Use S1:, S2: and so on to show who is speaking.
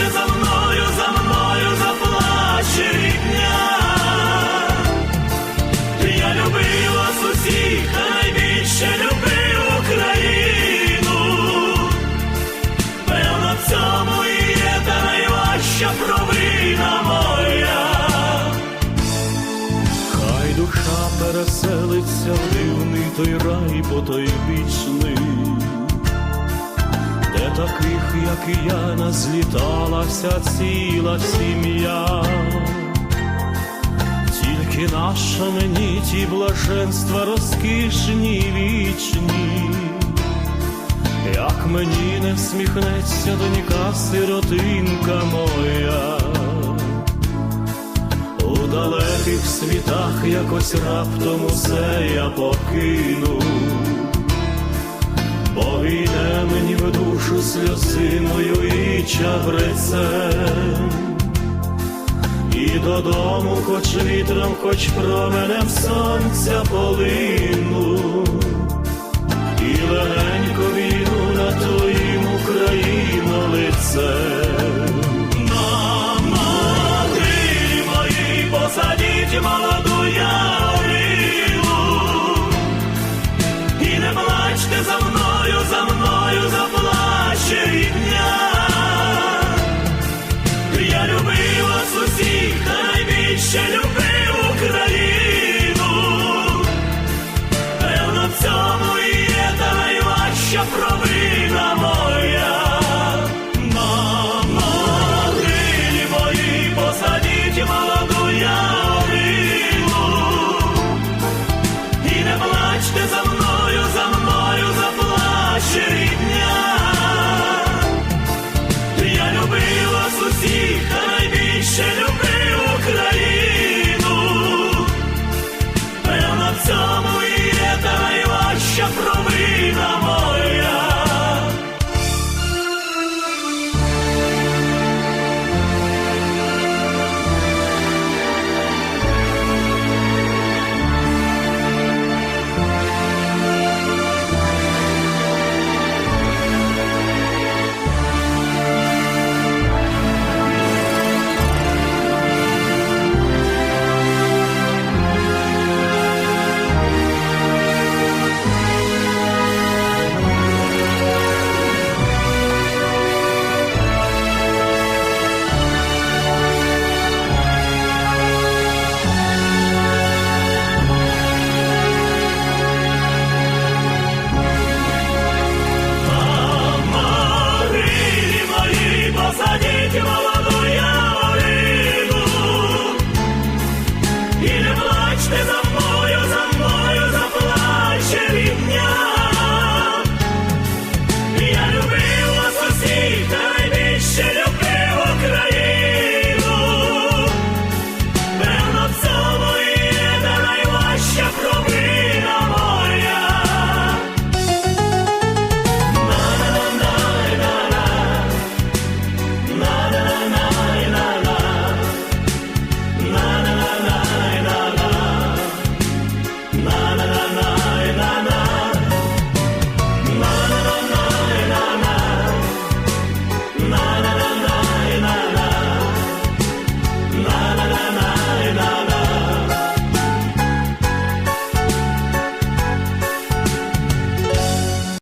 S1: Плачте за мною, за мною заплаче. Я любив вас усіх, та найбільше любив Україну. Певно, в цьому і є та найважча провина моя. Хай душа переселиться в той рай потойбічний, таких, як і я, назліталася ціла сім'я. Тільки наша мені ті блаженства розкішні вічні, як мені не всміхнеться донька сиротинка моя, у далеких світах якось раптом усе я покину, душу сльозиною і чабрецем. І додому, хоч вітром, хоч променем сонця полину, і легенько війну на твоїм Україно лицем. що проби.